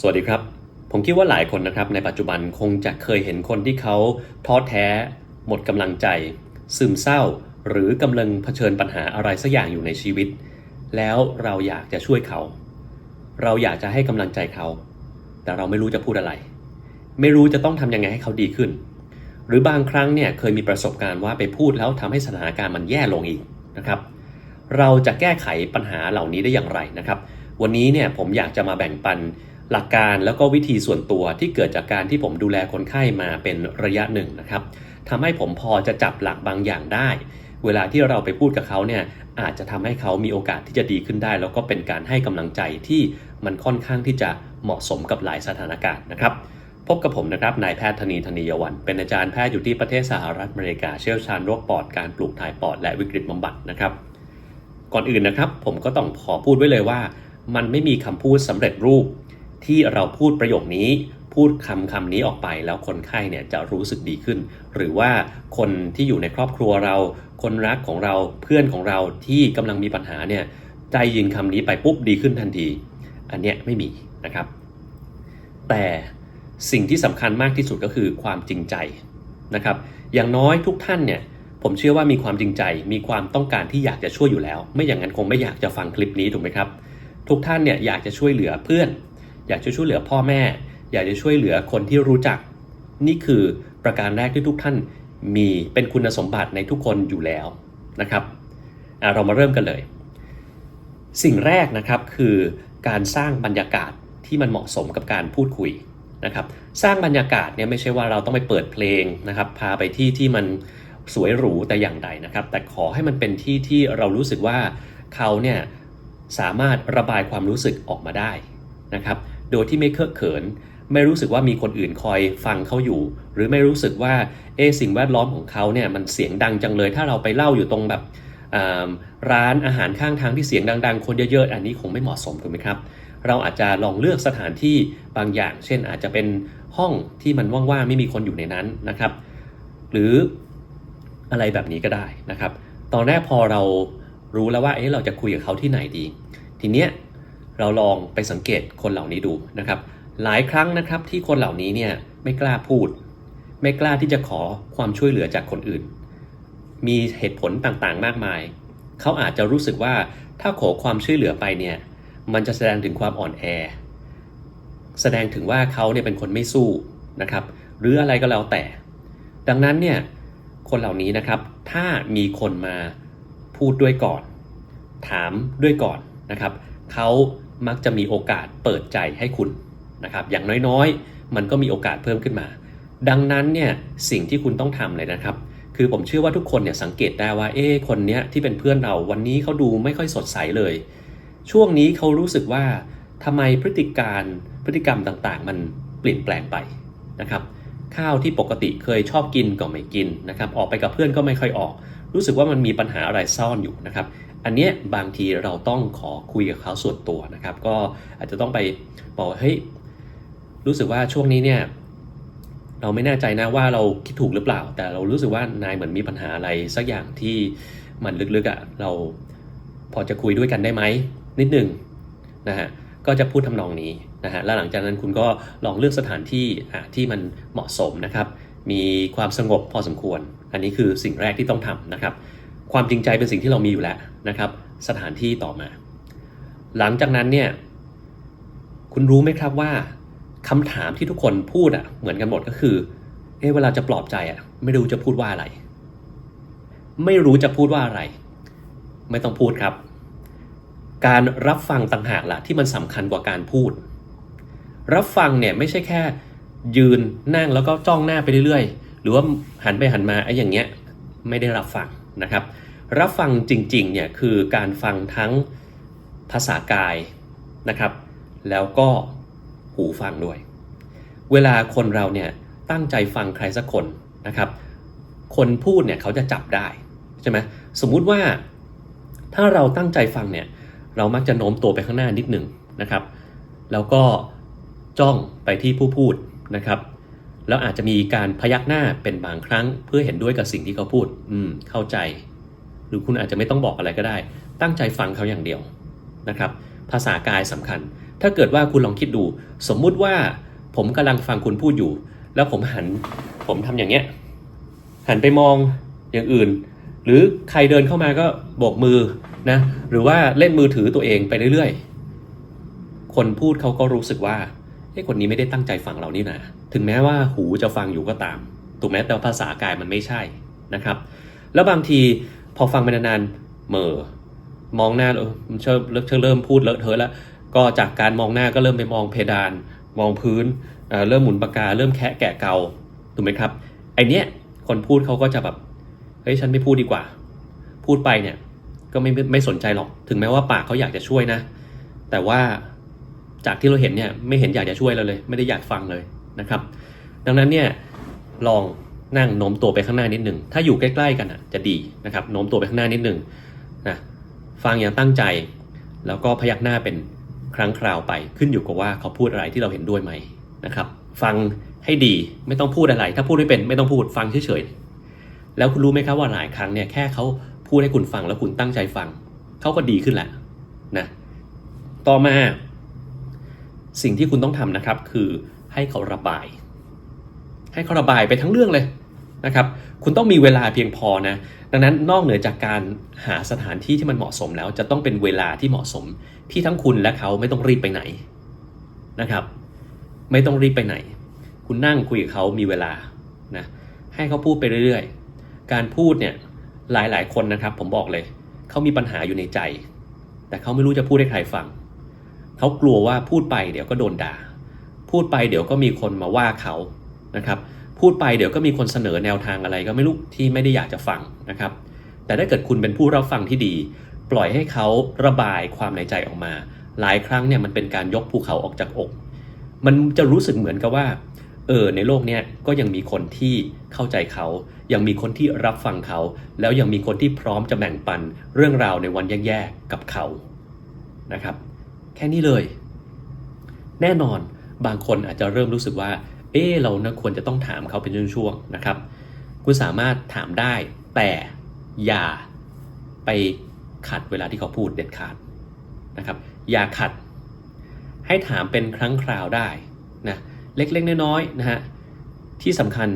สวัสดีครับ ผมคิดว่าหลายคนนะครับในปัจจุบันคงจะเคยเห็นคนที่เขาท้อแท้ หมดกำลังใจ ซึมเศร้า หรือกำลังเผชิญปัญหาอะไรสักอย่างอยู่ในชีวิต แล้วเราอยากจะช่วยเขา เราอยากจะให้กำลังใจเขา แต่เราไม่รู้จะพูดอะไร ไม่รู้จะต้องทำยังไงให้เขาดีขึ้น หรือบางครั้งเนี่ยเคยมีประสบการณ์ว่าไปพูดแล้วทำให้สถานการณ์มันแย่ลงอีกนะครับ เราจะแก้ไขปัญหาเหล่านี้ได้อย่างไรนะครับ วันนี้เนี่ยผมอยากจะมาแบ่งปัน หลักการแล้วก็วิธีส่วนตัวที่เกิดจากการที่ผมดูแลคนไข้มาเป็นระยะหนึ่งนะครับทำให้ผมพอจะจับหลักบางอย่างได้ เวลาที่เราไปพูดกับเขาเนี่ยอาจจะทำให้เขามีโอกาสที่จะดีขึ้นได้ แล้วก็เป็นการให้กำลังใจที่มันค่อนข้างที่จะเหมาะสมกับหลายสถานการณ์นะครับ พบกับผมนะครับนายแพทย์ธนีธนียวัน เป็นอาจารย์แพทย์อยู่ที่ประเทศสหรัฐอเมริกาเชี่ยวชาญโรคปอดการปลูกถ่ายปอดและวิกฤตบำบัดนะครับ ก่อนอื่นนะครับ ผมก็ต้องขอพูดไว้เลยว่า มันไม่มีคำพูดสำเร็จรูป ที่เราพูดประโยคนี้ พูดคำคำนี้ออกไปแล้วคนไข้เนี่ยจะรู้สึกดีขึ้น หรือว่าคนที่อยู่ในครอบครัวเรา คนรักของเราเพื่อนของเราที่กำลังมีปัญหาเนี่ยใจยินคำนี้ไปปุ๊บดีขึ้นทันที อันเนี้ยไม่มีนะครับ แต่สิ่งที่สำคัญมากที่สุดก็คือความจริงใจนะครับ อย่างน้อยทุกท่านเนี่ยผมเชื่อว่ามีความจริงใจ มีความต้องการที่อยากจะช่วยอยู่แล้ว ไม่อย่างนั้นคงไม่อยากจะฟังคลิปนี้ถูกไหมครับ ทุกท่านเนี่ยอยากจะช่วยเหลือเพื่อน อยากจะช่วยเหลือพ่อแม่ อยากจะช่วยเหลือคนที่รู้จัก นี่คือประการแรกที่ทุกท่านมีเป็นคุณสมบัติในทุกคนอยู่แล้วนะครับเรามาเริ่มกันเลย สิ่งแรกนะครับคือการสร้างบรรยากาศที่มันเหมาะสมกับการพูดคุยนะครับสร้างบรรยากาศเนี่ยไม่ใช่ว่าเราต้องไปเปิดเพลงนะครับพาไปที่ที่มันสวยหรูแต่อย่างใดนะครับ แต่ขอให้มันเป็นที่ที่เรารู้สึกว่าเขาเนี่ยสามารถระบายความรู้สึกออกมาได้นะครับ โดยที่ไม่เคอะเขิน ไม่รู้สึกว่ามีคนอื่นคอยฟังเขาอยู่ หรือไม่รู้สึกว่าเอสิ่งแวดล้อมของเขาเนี่ยมันเสียงดังจังเลย ถ้าเราไปเล่าอยู่ตรงแบบร้านอาหารข้างทางที่เสียงดัง ๆ คนเยอะๆ อันนี้คงไม่เหมาะสมถูกไหมครับ เราอาจจะลองเลือกสถานที่บางอย่าง เช่น อาจจะเป็นห้องที่มันว่างๆ ไม่มีคนอยู่ในนั้นนะครับ หรืออะไรแบบนี้ก็ได้นะครับ ตอนแรกพอเรารู้แล้วว่าเอ๊ะเราจะคุยกับเขาที่ไหนดี ทีเนี้ย เราลองไปสังเกตคนเหล่านี้ดูนะครับ หลายครั้งนะครับที่คนเหล่านี้เนี่ยไม่กล้าพูด ไม่กล้าที่จะขอความช่วยเหลือจากคนอื่น มีเหตุผลต่างๆมากมาย เขาอาจจะรู้สึกว่าถ้าขอความช่วยเหลือไปเนี่ยมันจะแสดงถึงความอ่อนแอ แสดงถึงว่าเขาเนี่ยเป็นคนไม่สู้นะครับ หรืออะไรก็แล้วแต่ ดังนั้นเนี่ยคนเหล่านี้นะครับ ถ้ามีคนมาพูดด้วยก่อน ถามด้วยก่อนนะครับเขา มักจะมีโอกาสเปิดใจให้คุณนะครับ อย่างน้อยๆ มันก็มีโอกาสเพิ่มขึ้นมา ดังนั้นเนี่ยสิ่งที่คุณต้องทำเลยนะครับ คือผมเชื่อว่าทุกคนเนี่ยสังเกตได้ว่าเอ๊คนเนี้ยที่เป็นเพื่อนเราวันนี้เขาดูไม่ค่อยสดใสเลย ช่วงนี้เขารู้สึกว่าทำไมพฤติการพฤติกรรมต่างๆ มันเปลี่ยนแปลงไปนะครับข้าวที่ปกติเคยชอบกินก็ไม่กินนะครับ ออกไปกับเพื่อนก็ไม่ค่อยออก รู้สึกว่ามันมีปัญหาอะไรซ่อนอยู่นะครับ อันเนี้ยบางทีเราต้องขอคุยกับเขาส่วนตัวนะครับ ก็อาจจะต้องไปบอกว่าเฮ้ยรู้สึกว่าช่วงนี้เนี่ยเราไม่แน่ใจนะว่าเราคิดถูกหรือเปล่า แต่เรารู้สึกว่านายเหมือนมีปัญหาอะไรสักอย่างที่มันลึกๆอะ่ะเราพอจะคุยด้วยกันได้ไหมนิดหนึ่งนะฮะก็จะพูดทำนองนี้นะฮะแล้วหลังจากนั้นคุณก็ลองเลือกสถานที่อะที่มันเหมาะสมนะครับ มีความสงบพอสมควร อันนี้คือสิ่งแรกที่ต้องทำนะครับ ความจริงใจเป็นสิ่งที่เรามีอยู่แล้วนะครับ สถานที่ต่อมา หลังจากนั้นเนี่ยคุณรู้ไหมครับว่าคำถามที่ทุกคนพูดอะเหมือนกันหมดก็คือเอเวลาจะปลอบใจอะไม่รู้จะพูดว่าอะไร ไม่รู้จะพูดว่าอะไร ไม่ต้องพูดครับ การรับฟังต่างหากล่ะที่มันสำคัญกว่าการพูด รับฟังเนี่ยไม่ใช่แค่ ยืนนั่งแล้วก็จ้องหน้าไปเรื่อยๆ หรือว่าหันไปหันมาไอ้อย่างเงี้ยไม่ได้รับฟัง นะครับ รับฟังจริงๆเนี่ยคือการฟังทั้งภาษากายนะครับ แล้วก็หูฟังด้วย เวลาคนเราเนี่ยตั้งใจฟังใครสักคนนะครับ คนพูดเนี่ยเขาจะจับได้ใช่ไหมสมมุติว่าถ้าเราตั้งใจฟังเนี่ยเรามักจะโน้มตัวไปข้างหน้านิดหนึ่งนะครับ แล้วก็จ้องไปที่ผู้พูดนะครับ แล้วอาจจะมีการพยักหน้าเป็นบางครั้ง เพื่อเห็นด้วยกับสิ่งที่เขาพูด อืม เข้าใจ หรือคุณอาจจะไม่ต้องบอกอะไรก็ได้ ตั้งใจฟังเขาอย่างเดียวนะครับ ภาษากายสำคัญ ถ้าเกิดว่าคุณลองคิดดู สมมุติว่าผมกำลังฟังคุณพูดอยู่ แล้วผมหัน ผมทำอย่างเงี้ย หันไปมองอย่างอื่น หรือใครเดินเข้ามาก็โบกมือนะ หรือว่าเล่นมือถือตัวเองไปเรื่อยๆ คนพูดเขาก็รู้สึกว่า เฮ้คนนี้ไม่ได้ตั้งใจฟังเรานี่นะถึงแม้ว่าหูจะฟังอยู่ก็ตามถูกไหมแต่ภาษากายมันไม่ใช่นะครับ แล้วบางทีพอฟังไปนานๆเหม่อมองหน้าเออเชิ่มเริ่มพูดเลอะเทอะแล้วก็จากการมองหน้าก็เริ่มไปมองเพดาน มองพื้นเเริ่มหมุนปากกา เริ่มแคะแกะเกาถูกไหมครับไอเนี้ยคนพูดเขาก็จะแบบเฮ้ยฉันไม่พูดดีกว่า พูดไปเนี่ยก็ไม่ไม่สนใจหรอก ถึงแม้ว่าปากเขาอยากจะช่วยนะ แต่ว่า จากที่เราเห็นเนี่ยไม่เห็นอยากจะช่วยเราเลย ไม่ได้อยากฟังเลยนะครับ ดังนั้นเนี่ยลองนั่งโน้มตัวไปข้างหน้านิดหนึ่งถ้าอยู่ใกล้ๆกันอะจะดีนะครับโน้มตัวไปข้างหน้านิดหนึ่งนะฟังอย่างตั้งใจ แล้วก็พยักหน้าเป็นครั้งคราวไปขึ้นอยู่กับว่าเขาพูดอะไรที่เราเห็นด้วยไหมนะครับ ฟังให้ดีไม่ต้องพูดอะไร ถ้าพูดไม่เป็นไม่ต้องพูดฟังเฉยๆแล้วคุณรู้ไหมครับว่าหลายครั้งเนี่ยแค่เขาพูดให้คุณฟังแล้วคุณตั้งใจฟังเขาก็ดีขึ้นแหละนะต่อมา สิ่งที่คุณต้องทำนะครับคือให้เขาระบาย ให้เขาระบายไปทั้งเรื่องเลยนะครับ คุณต้องมีเวลาเพียงพอนะ ดังนั้นนอกเหนือจากการหาสถานที่ที่มันเหมาะสมแล้ว จะต้องเป็นเวลาที่เหมาะสม ที่ทั้งคุณและเขาไม่ต้องรีบไปไหนนะครับ ไม่ต้องรีบไปไหน คุณนั่งคุยกับเขามีเวลานะให้เขาพูดไปเรื่อยๆ การพูดเนี่ยหลายๆ คนนะครับ ผมบอกเลย เขามีปัญหาอยู่ในใจ แต่เขาไม่รู้จะพูดให้ใครฟัง เขากลัวว่าพูดไปเดี๋ยวก็โดนด่า พูดไปเดี๋ยวก็มีคนมาว่าเขานะครับพูดไปเดี๋ยวก็มีคนเสนอแนวทางอะไรก็ไม่รู้ที่ไม่ได้อยากจะฟังนะครับ แต่ถ้าเกิดคุณเป็นผู้รับฟังที่ดี ปล่อยให้เขาระบายความในใจออกมา หลายครั้งเนี่ยมันเป็นการยกภูเขาออกจากอก มันจะรู้สึกเหมือนกับว่าเออในโลกเนี้ยก็ยังมีคนที่เข้าใจเขา ยังมีคนที่รับฟังเขา แล้วยังมีคนที่พร้อมจะแบ่งปันเรื่องราวในวันแย่ๆกับเขานะครับ แค่นี้เลย แน่นอนบางคนอาจจะเริ่มรู้สึกว่า เออเรานะควรจะต้องถามเขาเป็นช่วงๆนะครับ คุณสามารถถามได้ แต่อย่าไปขัดเวลาที่เขาพูดเด็ดขาดนะครับ อย่าขัด ให้ถามเป็นครั้งคราวได้นะเล็กๆน้อยๆนะฮะที่สำคัญ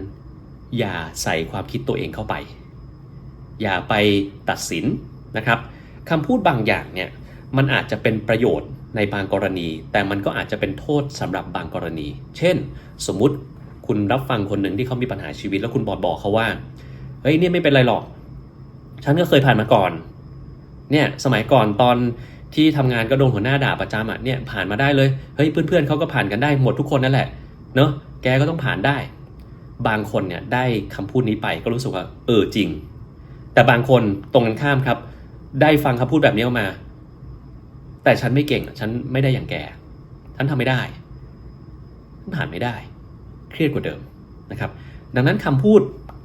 อย่าใส่ความคิดตัวเองเข้าไป อย่าไปตัดสินนะครับคำพูดบางอย่างเนี่ยมันอาจจะเป็นประโยชน์ ในบางกรณี แต่มันก็อาจจะเป็นโทษสำหรับบางกรณี เช่น สมมุติคุณรับฟังคนหนึ่งที่เขามีปัญหาชีวิต แล้วคุณบอกบอกเขาว่าเฮ้ยเนี่ยไม่เป็นไรหรอก ฉันก็เคยผ่านมาก่อน เนี่ยสมัยก่อนตอนที่ทำงานก็โดนหัวหน้าด่าประจำอะเนี่ยผ่านมาได้เลยเฮ้ยเพื่อนๆเขาก็ผ่านกันได้หมดทุกคนนั่นแหละเนอะแกก็ต้องผ่านได้ บางคนเนี่ยได้คำพูดนี้ไปก็รู้สึกว่าเออจริง แต่บางคนตรงกันข้ามครับ ได้ฟังคำพูดแบบนี้ออกมา แต่ฉันไม่เก่งฉันไม่ได้อย่างแกฉันทำไม่ได้ฉันผ่านไม่ได้ เครียดกว่าเดิมนะครับ ดังนั้นคำพูด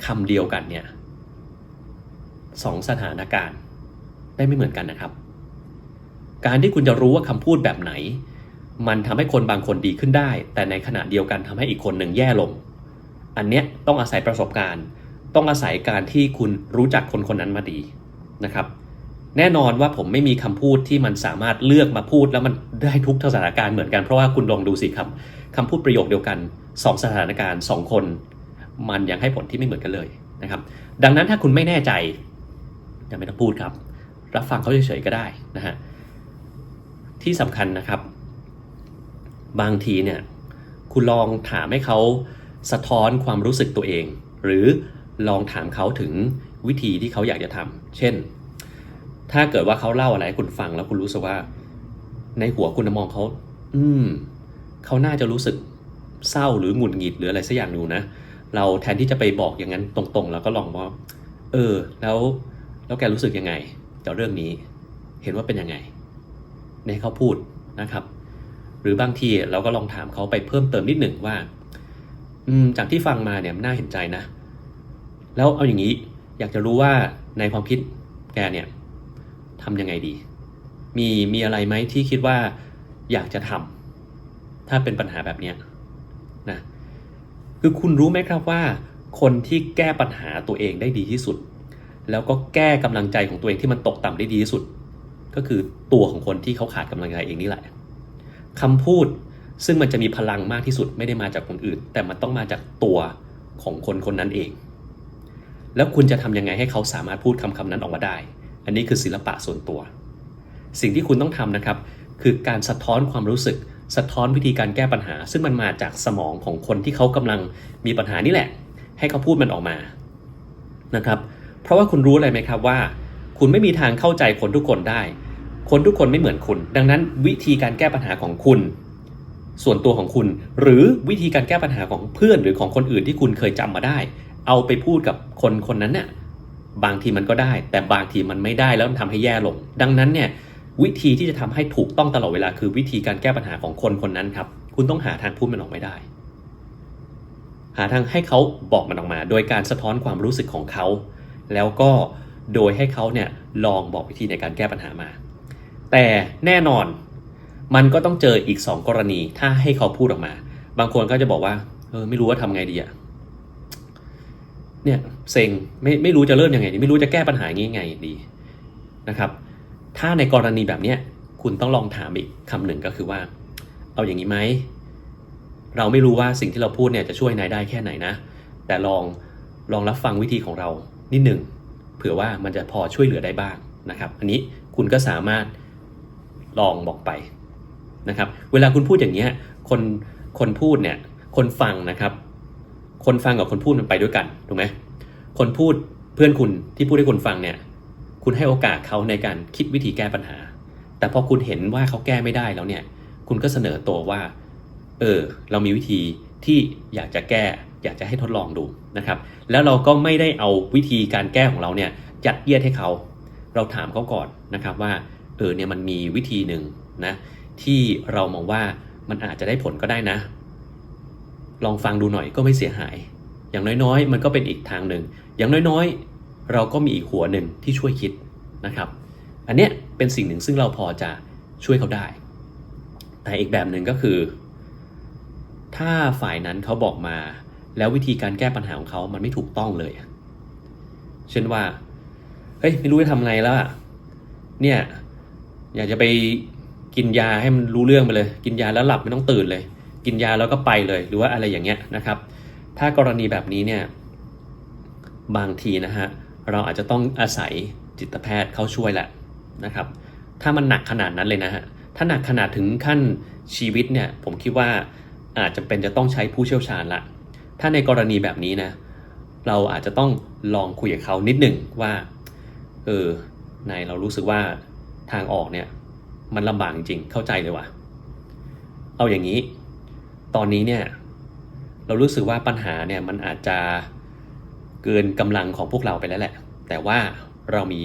คำเดียวกันเนี่ยสองสถานการณ์ได้ไม่เหมือนกันนะครับ การที่คุณจะรู้ว่าคำพูดแบบไหน มันทำให้คนบางคนดีขึ้นได้ แต่ในขณะเดียวกันทำให้อีกคนหนึ่งแย่ลง อันเนี้ยต้องอาศัยประสบการณ์ ต้องอาศัยการที่คุณรู้จักคนคนนั้นมาดีนะครับ แน่นอนว่าผมไม่มีคำพูดที่มันสามารถเลือกมาพูดแล้วมันได้ทุกสถานการณ์เหมือนกันเพราะว่าคุณลองดูสิครับคำพูดประโยคเดียวกันสองสถานการณ์สองคน มันยังให้ผลที่ไม่เหมือนกันเลยนะครับ ดังนั้นถ้าคุณไม่แน่ใจอย่าไม่ต้องพูดครับ รับฟังเขาเฉยๆก็ได้นะฮะที่สำคัญนะครับ บางทีเนี่ยคุณลองถามให้เขาสะท้อนความรู้สึกตัวเอง หรือลองถามเขาถึงวิธีที่เขาอยากจะทำเช่น ถ้าเกิดว่าเขาเล่าอะไรให้คุณฟังแล้วคุณรู้สึกว่า ในหัวคุณมองเขา อืม เขาน่าจะรู้สึกเศร้าหรือหงุดหงิดหรืออะไรสักอย่างดูนะ เราแทนที่จะไปบอกอย่างนั้นตรงๆ แล้วก็ลองว่า เออ แล้วแล้วแกรู้สึกยังไงกับเรื่องนี้ เห็นว่าเป็นยังไง ในเขาพูดนะครับ หรือบางทีเราก็ลองถามเขาไปเพิ่มเติมนิดหนึ่งว่า อืม จากที่ฟังมาเนี่ยน่าเห็นใจนะ แล้วเอาอย่างนี้ อยากจะรู้ว่าในความคิดแกเนี่ย ทำยังไงดี มีมีอะไรไหมที่คิดว่าอยากจะทำถ้าเป็นปัญหาแบบนี้นะคือคุณรู้ไหมครับว่า คนที่แก้ปัญหาตัวเองได้ดีที่สุด แล้วก็แก้กำลังใจของตัวเองที่มันตกต่ำได้ดีที่สุด ก็คือตัวของคนที่เขาขาดกำลังใจเองนี่แหละคำพูดซึ่งมันจะมีพลังมากที่สุดไม่ได้มาจากคนอื่น แต่มันต้องมาจากตัวของคนคนนั้นเอง แล้วคุณจะทำยังไงให้เขาสามารถพูดคำคำนั้นออกมาได้ อันนี้คือศิลปะส่วนตัว สิ่งที่คุณต้องทำนะครับ คือการสะท้อนความรู้สึก สะท้อนวิธีการแก้ปัญหา ซึ่งมันมาจากสมองของคนที่เขากำลังมีปัญหานี่แหละ ให้เขาพูดมันออกมานะครับ เพราะว่าคุณรู้อะไรไหมครับว่า คุณไม่มีทางเข้าใจคนทุกคนได้ คนทุกคนไม่เหมือนคุณ ดังนั้นวิธีการแก้ปัญหาของคุณ ส่วนตัวของคุณ หรือวิธีการแก้ปัญหาของเพื่อนหรือของคนอื่นที่คุณเคยจำมาได้ เอาไปพูดกับคนคนนั้นเนี่ย บางทีมันก็ได้ แต่บางทีมันไม่ได้แล้วมันทำให้แย่ลง ดังนั้นเนี่ยวิธีที่จะทำให้ถูกต้องตลอดเวลาคือวิธีการแก้ปัญหาของคนคนนั้นครับ คุณต้องหาทางพูดมันออกไม่ได้ หาทางให้เขาบอกมันออกมา โดยการสะท้อนความรู้สึกของเขา แล้วก็โดยให้เขาเนี่ยลองบอกวิธีในการแก้ปัญหามา แต่แน่นอนมันก็ต้องเจออีก 2 กรณีถ้าให้เขาพูดออกมา บางคนก็จะบอกว่าเออไม่รู้ว่าทำไงดีอะเนี่ย เซ็งไม่ไม่รู้จะเริ่มยังไงดีไม่รู้จะแก้ปัญหางี้ไงดีนะครับ ถ้าในกรณีแบบเนี้ยคุณต้องลองถามอีกคำหนึ่งก็คือว่า เอาอย่างนี้ไหมเราไม่รู้ว่าสิ่งที่เราพูดเนี่ยจะช่วยนายได้แค่ไหนนะ แต่ลองลองรับฟังวิธีของเรานิดหนึ่งเผื่อว่ามันจะพอช่วยเหลือได้บ้างนะครับ อันนี้คุณก็สามารถลองบอกไปนะครับ เวลาคุณพูดอย่างเงี้ยคนคนพูดเนี่ยคนฟังนะครับ คนฟังกับคนพูดมันไปด้วยกันถูกไหม คนพูดเพื่อนคุณที่พูดให้คนฟังเนี่ย คุณให้โอกาสเขาในการคิดวิธีแก้ปัญหา แต่พอคุณเห็นว่าเขาแก้ไม่ได้แล้วเนี่ย คุณก็เสนอตัวว่า เออ เรามีวิธีที่อยากจะแก้ อยากจะให้ทดลองดูนะครับ แล้วเราก็ไม่ได้เอาวิธีการแก้ของเราเนี่ยยัดเยียดให้เขา เราถามเขาก่อนนะครับว่า เออเนี่ยมันมีวิธีหนึ่งนะที่เรามองว่ามันอาจจะได้ผลก็ได้นะ ลองฟังดูหน่อยก็ไม่เสียหาย อย่างน้อยๆ มันก็เป็นอีกทางหนึ่ง อย่างน้อยๆ เราก็มีอีกหัวหนึ่งที่ช่วยคิดนะครับ อันเนี้ยเป็นสิ่งหนึ่งซึ่งเราพอจะช่วยเขาได้ แต่อีกแบบหนึ่งก็คือ ถ้าฝ่ายนั้นเขาบอกมา แล้ววิธีการแก้ปัญหาของเขามันไม่ถูกต้องเลย เช่นว่า เฮ้ยไม่รู้จะทำไงแล้วอะเนี่ย อยากจะไปกินยาให้มันรู้เรื่องไปเลย กินยาแล้วหลับไม่ต้องตื่นเลย กินยาแล้วก็ไปเลย หรือว่าอะไรอย่างเงี้ยนะครับ ถ้ากรณีแบบนี้เนี่ยบางทีนะฮะเราอาจจะต้องอาศัยจิตแพทย์เข้าช่วยแหละนะครับ ถ้ามันหนักขนาดนั้นเลยนะฮะถ้าหนักขนาดถึงขั้นชีวิตเนี่ยผมคิดว่าอาจจะเป็นจะต้องใช้ผู้เชี่ยวชาญละ ถ้าในกรณีแบบนี้นะเราอาจจะต้องลองคุยกับเขานิดหนึ่งว่าเออนายเรารู้สึกว่าทางออกเนี่ยมันลำบากจริงเข้าใจเลยว่ะเอาอย่างนี้ ตอนนี้เนี่ย เรารู้สึกว่าปัญหาเนี่ยมันอาจจะเกินกำลังของพวกเราไปแล้วแหละ แต่ว่าเรามี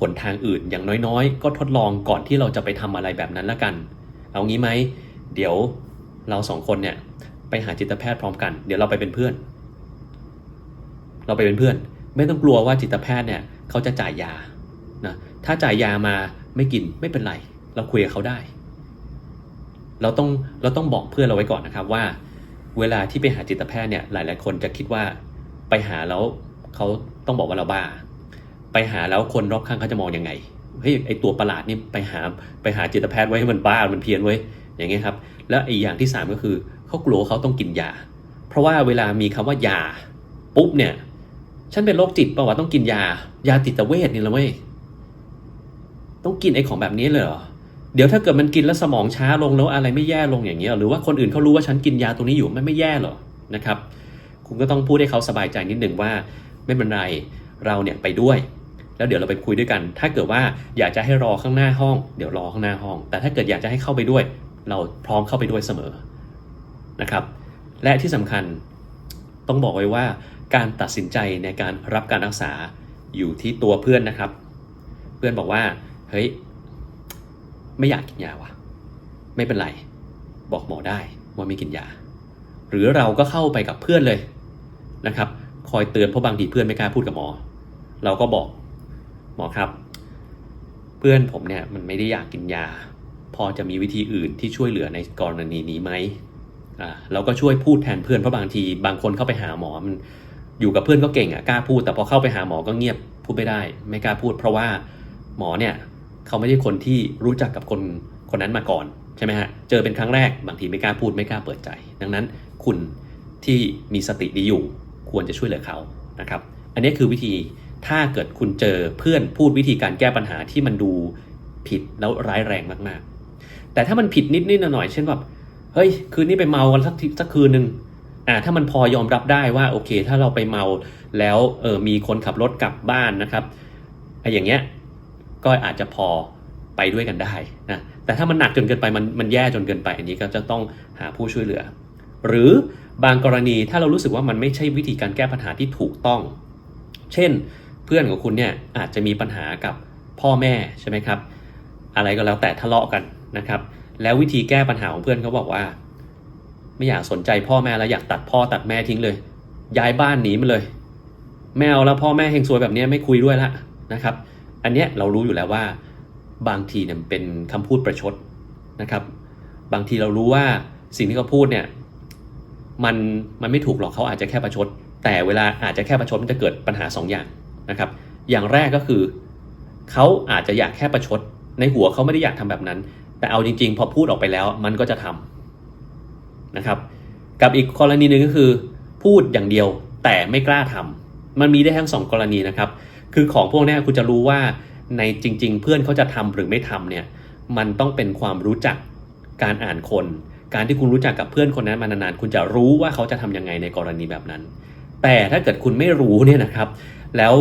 หนทางอื่นอย่างน้อยๆ ก็ทดลองก่อนที่เราจะไปทำอะไรแบบนั้นละกัน เอางี้ไหม เดี๋ยวเราสองคนเนี่ยไปหาจิตแพทย์พร้อมกัน เดี๋ยวเราไปเป็นเพื่อน เราไปเป็นเพื่อน ไม่ต้องกลัวว่าจิตแพทย์เนี่ยเขาจะจ่ายยานะถ้าจ่ายยามาไม่กินไม่เป็นไร เราคุยกับเขาได้ เราต้องเราต้องบอกเพื่อนเราไว้ก่อนนะครับว่า เวลาที่ไปหาจิตแพทย์เนี่ยหลาย ๆ คนจะคิดว่าไปหาแล้วเขาต้องบอกว่าเราบ้า ไปหาแล้วคนรอบข้างเขาจะมองยังไงเฮ้ยไอตัวประหลาดนี่ไปหาไปหาจิตแพทย์ไว้ให้มันบ้ามันเพี้ยนไว้อย่างเงี้ยครับ แล้วอีกอย่างที่สามก็คือเขากลัวเขาต้องกินยา เพราะว่าเวลามีคำว่ายาปุ๊บเนี่ยฉันเป็นโรคจิตปล่าวะต้องกินยา ยาจิตเวชนี่ละเว้ยต้องกินไอของแบบนี้เลยเหรอ เดี๋ยวถ้าเกิดมันกินแล้วสมองช้าลงแล้วอะไรไม่แย่ลงอย่างเงี้ยหรือว่าคนอื่นเขารู้ว่าฉันกินยาตัวนี้อยู่มันไม่แย่หรอนะครับ คุณก็ต้องพูดให้เขาสบายใจนิดหนึ่งว่า ไม่เป็นไรเราเนี่ยไปด้วย แล้วเดี๋ยวเราไปคุยด้วยกัน ถ้าเกิดว่าอยากจะให้รอข้างหน้าห้อง เดี๋ยวรอข้างหน้าห้อง แต่ถ้าเกิดอยากจะให้เข้าไปด้วย เราพร้อมเข้าไปด้วยเสมอนะครับ และที่สำคัญต้องบอกไว้ว่าการตัดสินใจในการรับการรักษาอยู่ที่ตัวเพื่อนนะครับ เพื่อนบอกว่าเฮ้ย ไม่อยากกินยาว่ะไม่เป็นไร บอกหมอได้ว่าไม่กินยา หรือเราก็เข้าไปกับเพื่อนเลยนะครับ คอยเตือนเพราะบางทีเพื่อนไม่กล้าพูดกับหมอ เราก็บอกหมอครับ เพื่อนผมเนี่ยมันไม่ได้อยากกินยา พอจะมีวิธีอื่นที่ช่วยเหลือในกรณีนี้ไหมอ่าเราก็ช่วยพูดแทนเพื่อนเพราะบางทีบางคนเข้าไปหาหมอมันอยู่กับเพื่อนก็เก่งอะกล้าพูด แต่พอเข้าไปหาหมอก็เงียบพูดไม่ได้ ไม่กล้าพูด เพราะว่าหมอเนี่ย เขาไม่ใช่คนที่รู้จักกับคนคนนั้นมาก่อนใช่ไหมฮะ เจอเป็นครั้งแรกบางทีไม่กล้าพูดไม่กล้าเปิดใจ ดังนั้นคุณที่มีสติดีอยู่ควรจะช่วยเหลือเขานะครับ อันนี้คือวิธีถ้าเกิดคุณเจอเพื่อนพูดวิธีการแก้ปัญหาที่มันดูผิดแล้วร้ายแรงมากๆ แต่ถ้ามันผิดนิดๆหน่อยๆเช่นแบบเฮ้ยคืนนี้ไปเมากันสักทีสักคืนหนึ่งอ่าถ้ามันพอยอมรับได้ว่าโอเค ถ้าเราไปเมาแล้วเออมีคนขับรถกลับบ้านนะครับไอ้อย่างเงี้ย ก็อาจจะพอไปด้วยกันได้นะแต่ถ้ามันหนักจนเกินไปมันมันแย่จนเกินไป อันนี้ก็จะต้องหาผู้ช่วยเหลือ หรือบางกรณีถ้าเรารู้สึกว่ามันไม่ใช่วิธีการแก้ปัญหาที่ถูกต้อง เช่น เพื่อนของคุณเนี่ยอาจจะมีปัญหากับพ่อแม่ใช่ไหมครับ อะไรก็แล้วแต่ทะเลาะกันนะครับ แล้ววิธีแก้ปัญหาของเพื่อนเขาบอกว่า ไม่อยากสนใจพ่อแม่แล้วอยากตัดพ่อตัดแม่ทิ้งเลย ย้ายบ้านหนีมาเลยไม่เอาแล้วพ่อแม่เฮงซวยแบบนี้ไม่คุยด้วยละนะครับ อันเนี้ยเรารู้อยู่แล้วว่าบางทีเนี่ยเป็นคำพูดประชดนะครับ บางทีเรารู้ว่าสิ่งที่เขาพูดเนี่ยมันมันไม่ถูกหรอกเขาอาจจะแค่ประชด แต่เวลาอาจจะแค่ประชดมันจะเกิดปัญหา2ออย่างนะครับ อย่างแรกก็คือเขาอาจจะอยากแค่ประชด ในหัวเขาไม่ได้อยากทำแบบนั้น แต่เอาจริง ๆ พอพูดออกไปแล้วมันก็จะทำนะครับ กับอีกกรณีหนึ่งก็คือ พูดอย่างเดียวแต่ไม่กล้าทำ มันมีได้ทั้งสองกรณีนะครับ คือของพวกนี้คุณจะรู้ว่าในจริง ๆ เพื่อนเขาจะทำหรือไม่ทำเนี่ย มันต้องเป็นความรู้จักการอ่านคน การที่คุณรู้จักกับเพื่อนคนนั้นมานานๆ คุณจะรู้ว่าเขาจะทำยังไงในกรณีแบบนั้น แต่ถ้าเกิดคุณไม่รู้เนี่ยนะครับ แล้ว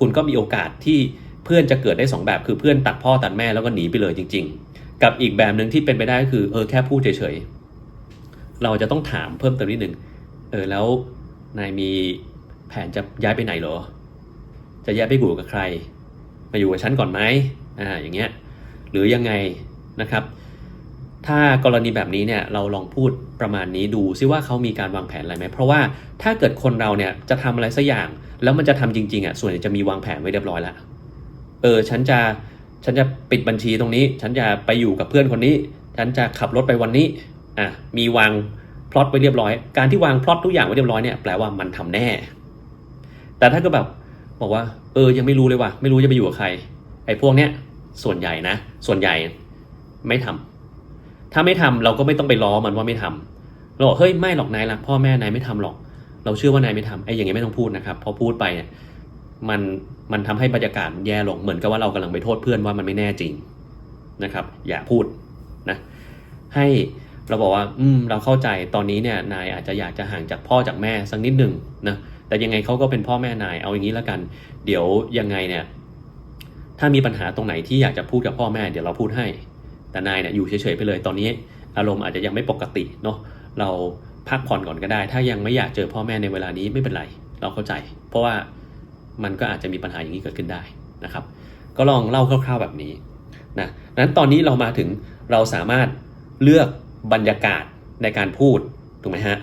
คุณก็มีโอกาสที่เพื่อนจะเกิดได้สองแบบ คือเพื่อนตัดพ่อตัดแม่แล้วก็หนีไปเลยจริง ๆ กับอีกแบบหนึ่งที่เป็นไปได้ก็คือเออแค่พูดเฉยๆ เราจะต้องถามเพิ่มเติมนิดหนึ่งเออแล้วนายมี แผนจะย้ายไปไหนเหรอ จะย้ายไปอยู่กับใคร มาอยู่กับฉันก่อนไหมอ่าอย่างเงี้ยหรือยังไงนะครับ ถ้ากรณีแบบนี้เนี่ยเราลองพูดประมาณนี้ดูซิว่าเขามีการวางแผนอะไรไหมเพราะว่าถ้าเกิดคนเราเนี่ยจะทำอะไรสักอย่าง แล้วมันจะทำจริงๆอะส่วนใหญ่จะมีวางแผนไว้เรียบร้อยแล้วเออฉันจะฉันจะปิดบัญชีตรงนี้ ฉันจะไปอยู่กับเพื่อนคนนี้ ฉันจะขับรถไปวันนี้อะมีวางพล็อตไว้เรียบร้อย การที่วางพล็อตทุกอย่างไว้เรียบร้อยเนี่ยแปลว่ามันทำแน่ แต่ถ้าก็แบบบอกว่า เออยังไม่รู้เลยว่ะไม่รู้จะไปอยู่กับใคร ไอ้พวกเนี้ยส่วนใหญ่นะ ส่วนใหญ่ไม่ทำถ้าไม่ทำเราก็ไม่ต้องไปล้อมันว่าไม่ทำเราบอกเฮ้ยไม่หรอกนายรักพ่อแม่นายไม่ทำหรอก เราเชื่อว่านายไม่ทำไอ้อย่างเงี้ยไม่ต้องพูดนะครับพอพูดไปเนี่ยมันมันทำให้บรรยากาศแย่ลงเหมือนกับว่าเรากำลังไปโทษเพื่อนว่ามันไม่แน่จริงนะครับ อย่าพูดนะให้ เราบอกว่าอืมเราเข้าใจตอนนี้เนี่ยนายอาจจะอยากจะห่างจากพ่อจากแม่สักนิดหนึ่งนะแต่ยังไงเขาก็เป็นพ่อแม่นายเอาอย่างนี้แล้วกัน เดี๋ยวยังไงเนี่ยถ้ามีปัญหาตรงไหนที่อยากจะพูดกับพ่อแม่เดี๋ยวเราพูดให้ แต่นายเนี่ยอยู่เฉยๆไปเลยตอนนี้อารมณ์อาจจะยังไม่ปกติเนาะเราพักผ่อนก่อนก็ได้ ถ้ายังไม่อยากเจอพ่อแม่ในเวลานี้ไม่เป็นไร เราเข้าใจ เพราะว่ามันก็อาจจะมีปัญหาอย่างนี้เกิดขึ้นได้นะครับ ก็ลองเล่าคร่าวๆแบบนี้นะนั้นตอนนี้เรามาถึงเราสามารถเลือก บรรยากาศในการพูดถูกไหมฮะ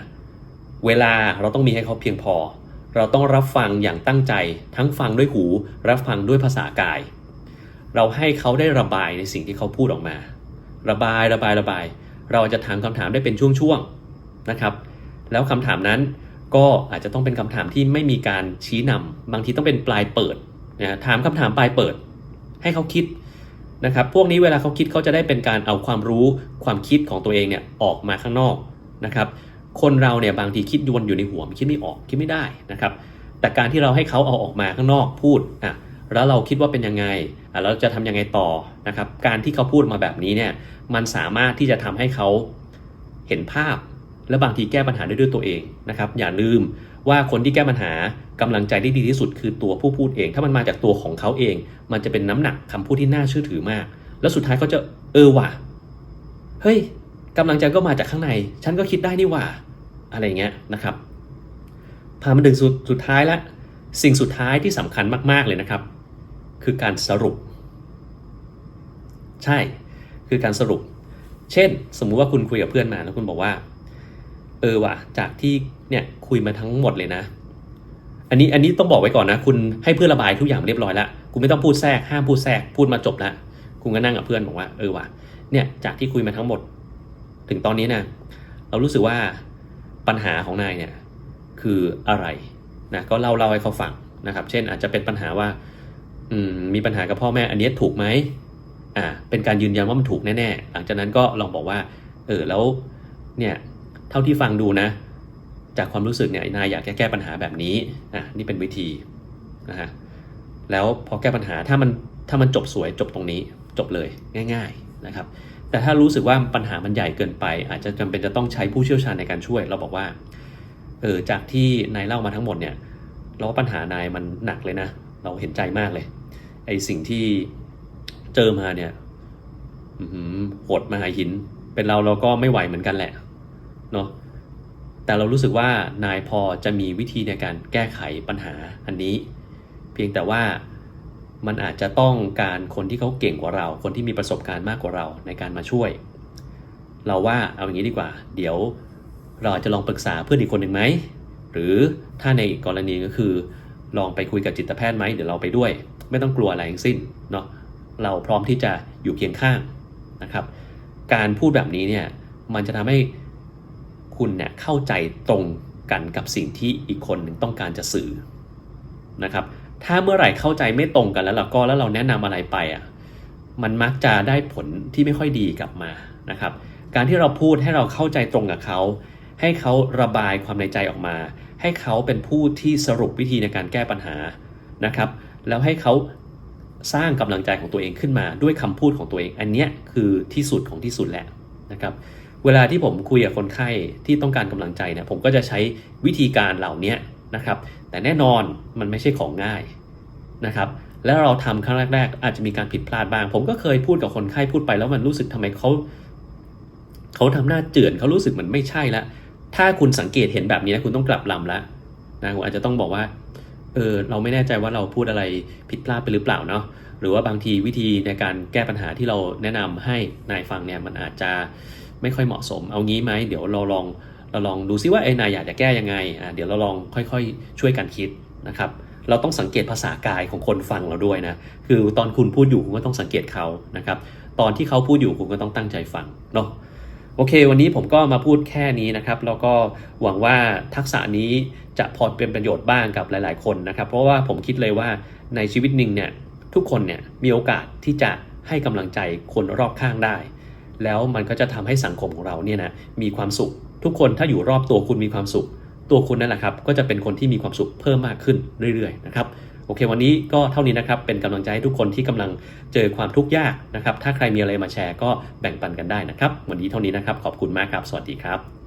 เวลาเราต้องมีให้เขาเพียงพอ เราต้องรับฟังอย่างตั้งใจ ทั้งฟังด้วยหู รับฟังด้วยภาษากาย เราให้เขาได้ระบายในสิ่งที่เขาพูดออกมา ระบายระบายระบาย เราจะถามคำถามได้เป็นช่วงๆนะครับ แล้วคำถามนั้นก็อาจจะต้องเป็นคำถามที่ไม่มีการชี้นำบางทีต้องเป็นปลายเปิดนะถามคำถามปลายเปิด ให้เขาคิด นะครับ พวกนี้เวลาเขาคิดเขาจะได้เป็นการเอาความรู้ความคิดของตัวเองเนี่ยออกมาข้างนอกนะครับ คนเราเนี่ยบางทีคิดวนอยู่ในหัวมันคิดไม่ออกคิดไม่ได้นะครับ แต่การที่เราให้เขาเอาออกมาข้างนอกพูดอะแล้วเราคิดว่าเป็นยังไงอะเราจะทำยังไงต่อนะครับ การที่เขาพูดมาแบบนี้เนี่ยมันสามารถที่จะทำให้เขาเห็นภาพ และบางทีแก้ปัญหาได้ด้วยตัวเองนะครับ อย่าลืม ว่าคนที่แก้ปัญหากำลังใจได้ดีที่สุดคือตัวผู้พูดเอง ถ้ามันมาจากตัวของเขาเอง มันจะเป็นน้ำหนักคำพูดที่น่าเชื่อถือมาก แล้วสุดท้ายเขาจะเออว่ะเฮ้ยกำลังใจก็มาจากข้างใน ฉันก็คิดได้นี่ว่า อะไรเงี้ยนะครับพามาถึงสุดสุดท้ายล้วสิ่งสุดท้ายที่สำคัญมาก ๆเลยนะครับ คือการสรุป ใช่ คือการสรุป เช่น สมมุติว่าคุณคุยกับเพื่อนมาแล้วคุณบอกว่า เออว่ะ จากที่เนี่ยคุยมาทั้งหมดเลยนะ อันนี้อันนี้ต้องบอกไว้ก่อนนะ คุณให้เพื่อนระบายทุกอย่างเรียบร้อยแล้วคุณไม่ต้องพูดแทรกห้ามพูดแทรกพูดมาจบแล้วคุณก็นั่งกับเพื่อนบอกว่าเออว่ะเนี่ยจากที่คุยมาทั้งหมด ถึงตอนนี้นะเรารู้สึกว่าปัญหาของนายเนี่ยคืออะไรนะก็เล่าเล่าให้เขาฟังนะครับ เช่นอาจจะเป็นปัญหาว่าอืมมีปัญหากับพ่อแม่อันนี้ถูกไหมอ่าเป็นการยืนยันว่ามันถูกแน่ๆหลังจากนั้นก็ลองบอกว่า เออแล้วเนี่ย เท่าที่ฟังดูนะ จากความรู้สึกเนี่ยนายอยากแก้ปัญหาแบบนี้อะนี่เป็นวิธีนะฮะแล้วพอแก้ปัญหาถ้ามันถ้ามันจบสวยจบตรงนี้จบเลยง่าย ๆนะครับ แต่ถ้ารู้สึกว่าปัญหามันใหญ่เกินไป อาจจะจำเป็นจะต้องใช้ผู้เชี่ยวชาญในการช่วย เราบอกว่าเออจากที่นายเล่ามาทั้งหมดเนี่ยเราว่าปัญหานายมันหนักเลยนะ เราเห็นใจมากเลยไอสิ่งที่เจอมาเนี่ยอื้อหือโหดมาหาหิน เป็นเราเราก็ไม่ไหวเหมือนกันแหละ เนาะแต่เรารู้สึกว่านายพอจะมีวิธีในการแก้ไขปัญหาอันนี้ เพียงแต่ว่ามันอาจจะต้องการคนที่เขาเก่งกว่าเรา คนที่มีประสบการณ์มากกว่าเราในการมาช่วย เราว่าเอาอย่างนี้ดีกว่า เดี๋ยวเราจะลองปรึกษาเพื่อนอีกคนหนึ่งไหมหรือถ้าในอีกกรณีก็คือ ลองไปคุยกับจิตแพทย์ไหมเดี๋ยวเราไปด้วย ไม่ต้องกลัวอะไรทั้งสิ้นเนาะเราพร้อมที่จะอยู่เคียงข้างนะครับ การพูดแบบนี้เนี่ยมันจะทำให้ คุณเนี่ยเข้าใจตรงกันกับสิ่งที่อีกคนหนึ่งต้องการจะสื่อนะครับ ถ้าเมื่อไหร่เข้าใจไม่ตรงกันแล้วเราก็แล้วเราแนะนำอะไรไปอะมันมักจะได้ผลที่ไม่ค่อยดีกลับมานะครับ การที่เราพูดให้เราเข้าใจตรงกับเขา ให้เขาระบายความในใจออกมา ให้เขาเป็นผู้ที่สรุปวิธีในการแก้ปัญหานะครับ แล้วให้เขาสร้างกำลังใจของตัวเองขึ้นมาด้วยคำพูดของตัวเอง อันเนี้ยคือที่สุดของที่สุดแหละนะครับ เวลาที่ผมคุยกับคนไข้ที่ต้องการกำลังใจเนี่ยผมก็จะใช้วิธีการเหล่านี้นะครับ แต่แน่นอนมันไม่ใช่ของง่ายนะครับ แล้วเราทำครั้งแรก ๆ อาจจะมีการผิดพลาดบ้าง ผมก็เคยพูดกับคนไข้พูดไปแล้วมันรู้สึกทำไมเขาเขาทำหน้าเจือนเขารู้สึกเหมือนไม่ใช่ละถ้าคุณสังเกตเห็นแบบนี้นะคุณต้องกลับลำละนะผมอาจจะต้องบอกว่าเออเราไม่แน่ใจว่าเราพูดอะไรผิดพลาดไปหรือเปล่าเนาะหรือว่าบางทีวิธีในการแก้ปัญหาที่เราแนะนำให้นายฟังเนี่ยมันอาจจะ ไม่ค่อยเหมาะสม เอางี้ไหมเดี๋ยวเราลองเราลองดูซิว่าไอ้นายอยากจะแก้ยังไงอะเดี๋ยวเราลองค่อยๆ ช่วยกันคิดนะครับเราต้องสังเกตภาษากายของคนฟังเราด้วยนะ คือตอนคุณพูดอยู่คุณก็ต้องสังเกตเขานะครับ ตอนที่เขาพูดอยู่คุณก็ต้องตั้งใจฟังเนาะ โอเค วันนี้ผมก็มาพูดแค่นี้นะครับ แล้วก็หวังว่าทักษะนี้จะพอเป็นประโยชน์บ้างกับหลาย ๆ คนนะครับ เพราะว่าผมคิดเลยว่าในชีวิตหนึ่งเนี่ยทุกคนเนี่ยมีโอกาสที่จะให้กำลังใจคนรอบข้างได้ แล้วมันก็จะทำให้สังคมของเราเนี่ยนะมีความสุข ทุกคนถ้าอยู่รอบตัวคุณมีความสุข ตัวคุณนั่นแหละครับ ก็จะเป็นคนที่มีความสุขเพิ่มมากขึ้นเรื่อยๆนะครับโอเค วันนี้ก็เท่านี้นะครับ เป็นกำลังใจให้ทุกคนที่กำลังเจอความทุกข์ยากนะครับ ถ้าใครมีอะไรมาแชร์ก็แบ่งปันกันได้นะครับ วันนี้เท่านี้นะครับ ขอบคุณมากครับ สวัสดีครับ